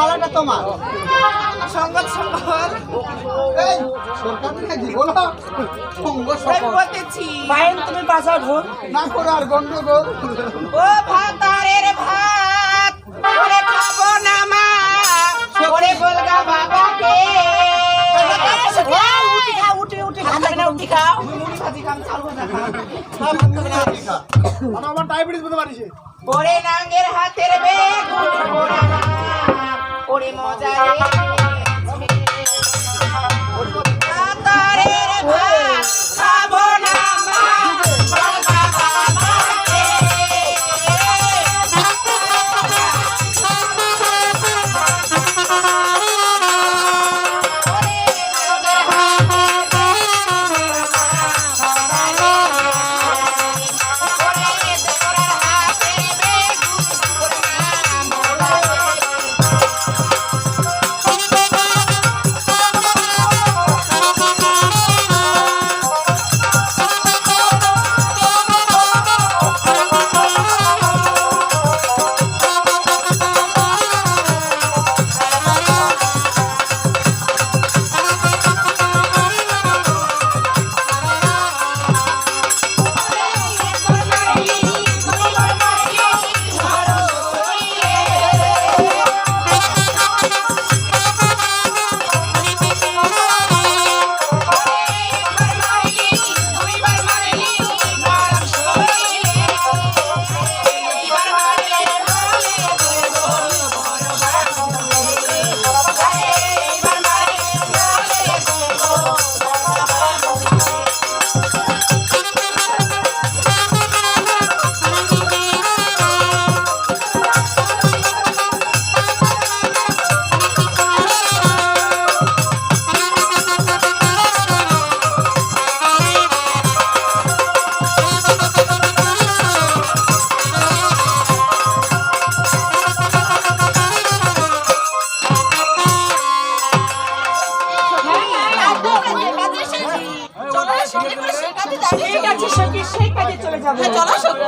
পালাটা তোমার। সঙ্গল এই সরকার নাকি বলো? সঙ্গ আমি সকল বলতেছি বাইন তুমি বাজাও ঢোল না করে আর গন্ডগোল। ও ভাতারের ভাত ওরে খাব না মা। ওরে বলগা বাবাকে। উঠি খাও উঠি উঠি মুড়ি ভাজি চাল ভাজা আমার ডায়াবেটিস বলতে পারিস ওরে নাঙ্গের হাতের বেগুন। পোড়া ওরে মজা রে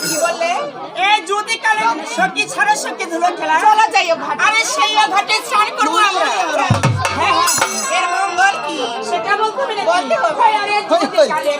কি বললে এই যদি কালে ছাড়া সখী ধুলো খেলা। চলো যাইও ঘাট। আরে সেই ঘাটে স্নান করব আমরা। হ্যাঁ হ্যাঁ। এর মঙ্গল কি? সেটা বলতে হবে বলতে হবে। আরে যদি কালে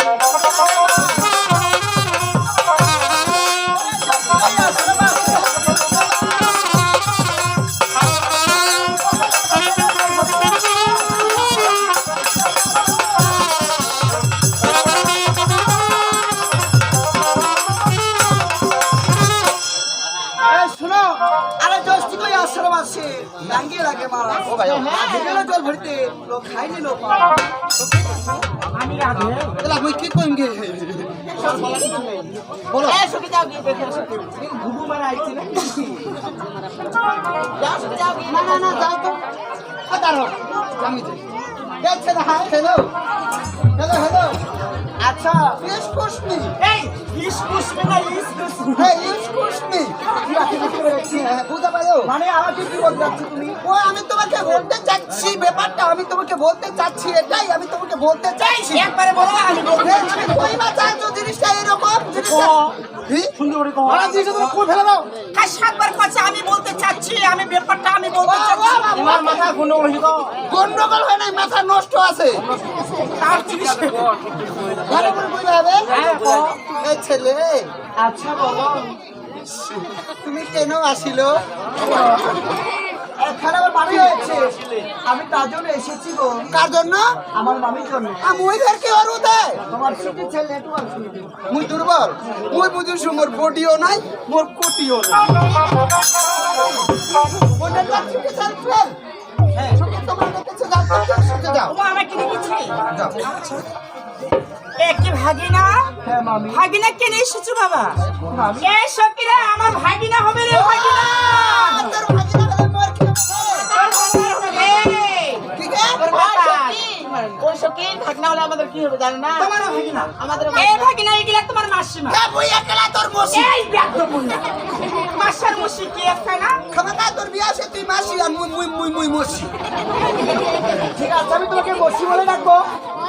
ハハハハ! আমি কি কইম গে? বলো। এ সখী যাও গিয়ে দেখে এসো ঘুঘু মারা আইছি না? যাও সখী যাও গিয়ে না না না যাও তো আ আমি যাই দেখছে না হ্যালো হ্যালো হ্যালো আচ্ছা। মি এই মানে আমাকে কি বলতে চাচ্ছ তুমি? ও আমি তোমাকে বলতে চাচ্ছি ব্যাপারটা আমি তোমাকে বলতে চাচ্ছি এটাই আমি তোমাকে বলতে চাইছি। একবারে বলো আমি বলব। হ্যাঁ, চাইছো জিনিসটা? এরকম জিনিসটা আমি বলতে চাচ্ছি আমি ব্যাপারটা আমি বলতে চাচ্ছি। মাথা গন্ডগোল গন্ডগোল হয় নাই মাথা নষ্ট আছে। তার জিনিস ছেলে? আচ্ছা বলো তুমি কেন আসিল? এখানে আমার মামি হয়েছে। আমি তার জন্য এসেছি গো। কার জন্য? আমার মামির জন্য। মুই ফের কি তোমার ছুটি ছেলে মুই দুর্বল। মুই মোর বডিও নাই মোর কোটিও নাই। ওটা ছুটি ছেলে হ্যাঁ। ছুটি তোমার কাছে যাও ছুটি যাও। ও আমাকে দেখেছি যাও। এ কি ভাগিনা? হ্যাঁ ভাগিনা কেন এসেছ বাবা? এ সকিরা আমার ভাগিনা হবে রে ভাগিনা। ঠিক আছে? তোর ভাই সখী, ওই সখী ঘটনা হলে আমাদের কি হবে জানো না? আমাদের ভাগিনা। এগুলা তোমার মাসিমা। হ্যাঁ তোর মসি। এই দেখো মুন্না মাসার মুসি না? ক্ষমতা তোর আছে তুই মাসি আর মুই মুই মুই মুই মসি। ঠিক আছে আমি তোমাকে মসি বলে ডাকবো।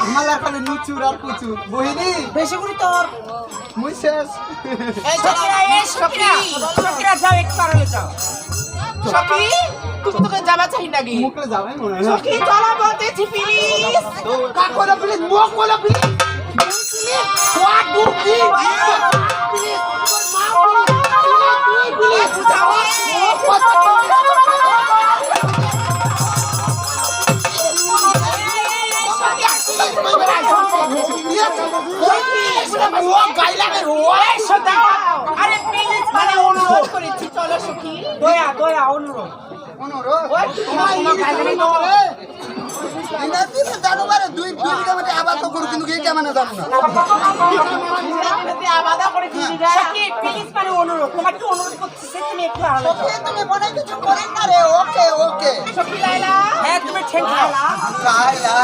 হয়। আমার লাগালে নিচুর আর কুচুর বহিনী বেশি করে তোর মুই শেষ এই চলো, সকিরা এ সকিরা সকিরা যাও এক পারলে যাও সখী তুমি তোকে যাবা চাই নাকি মুখলে যাবে মনে হয় সখী চলো বলতেছি প্লিজ কাকরা প্লিজ মুখ বলো প্লিজ হোয়াট ডু এই সদা আরে প্লিজ মানে অনুরোধ করেছি চলো সখী দয়া দয়া অনুরোধ দুই দুই মিনিট আবার তো করু কিন্তু এই কেমন জানো না আবাদা করে দিদি সখী প্লিজ মানে অনুরোধ তোমাকে অনুরোধ করতেছি তুমি একটু আলো তুমি মনে কিছু করেন না রে ওকে ওকে সখী লাইলা হ্যাঁ তুমি ঠিক বলা কাইলা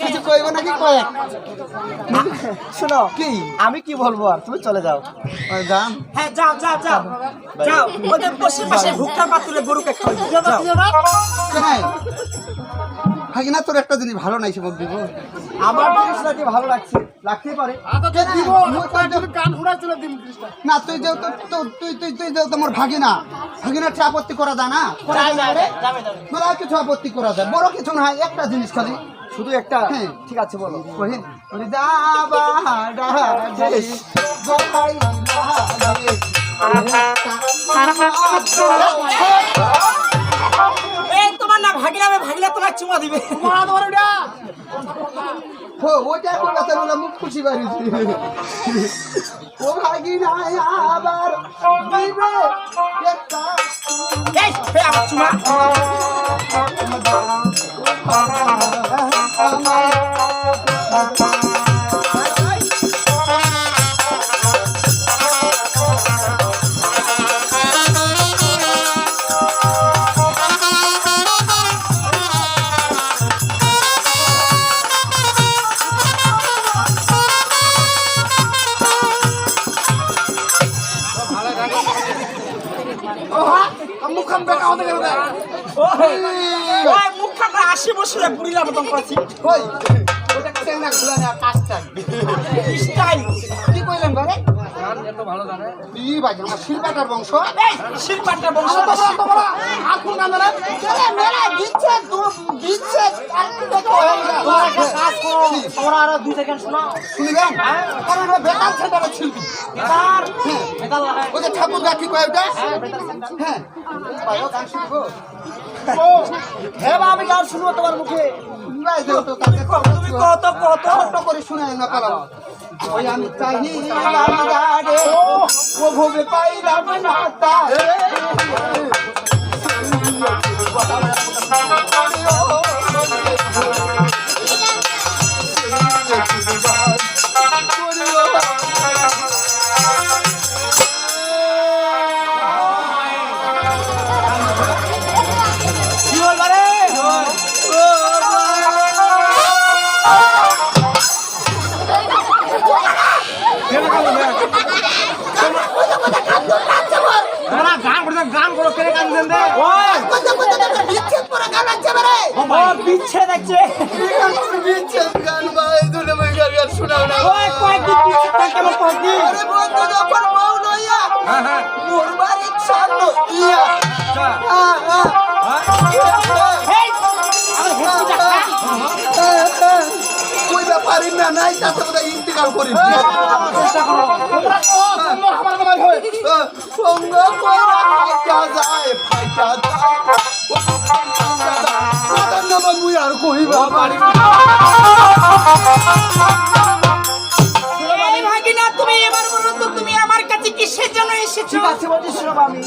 কিছু কইব নাকি? শোনো কি? আমি কি বলব আর? তুমি চলে যাও। যাম হ্যাঁ যাও যাও যাও। যাও। ওদের পশ্চিম পাশে পাতুলে গরুকে খাওয়াই যাও। হাগিনা তোর একটা জিনিস ভালো নাই সে দিব আমার নাকি ভালো লাগছে লাগতেই পারে না তুই যে তুই তুই তুই যে তোমার ভাগিনা ভাগিনা ঠিক আপত্তি করা যায় না মানে আর কিছু আপত্তি করা যায় বড় কিছু না একটা জিনিস খালি শুধু একটা হ্যাঁ। ঠিক আছে বলো ওহে ওরে দাবা তোমার চুমা দিবে। ও ওটা। কোন কথা বলে মুখ খুশি বাড়িছি ও ভাগিনা আবার দিবে একটা এই এই আমার চুমা। মুখাম মতন করছি। ওই ওটা চেঙ্গা গুলা না কাজটা স্টাইল। কি কইলেন বারে ই বাজে? আমার শিল্পাটার বংশ। এই শিল্পাটা বংশ। আকুন না মেলা? মেলা দিচ্ছে দিচ্ছে। কি হয়ে কাজ করো। তোমরা আরও দুই সেকেন্ড শোনো শুনবেন? কারণ এটা সেন্টারের শিল্পী। বেকার বেকার ওই যে ঠাকুর গা কি কয় হ্যাঁ ভাই ও গান শুনব হ্যাঁ আমি গান শুনব তোমার মুখে তুমি কত কত ছোট করে শুনে না পালাম ওই আমি চাহিলাম গাড়ে ও ভোগে পাইলাম না তারে কি বিচ্ছেদ করে গান আছে বারে ও পিচ্ছে দেখছে বিচ্ছেদ গান ভাই দুলে ভাই গান গান শোনাও না। ওই কয়েকদিন পিচ্ছে থাকে আমার কয়েকদিন আরে বন্ধু যখন বউ লইয়া মোর বাড়ির সামনে ইয়া আ, আ, এই আমার হেসে দেখা ওই ব্যাপারই না নাই তাতে বোধহয় করি। চেষ্টা করো। সঙ্গ ফাইটা যায় ফাইটা যায়। মুই আর কইবা পারি তুমি এবার বলো তো তুমি আমার কাছে কিসের জন্য এসেছ? ঠিক আছে বলছি শুনবা আমি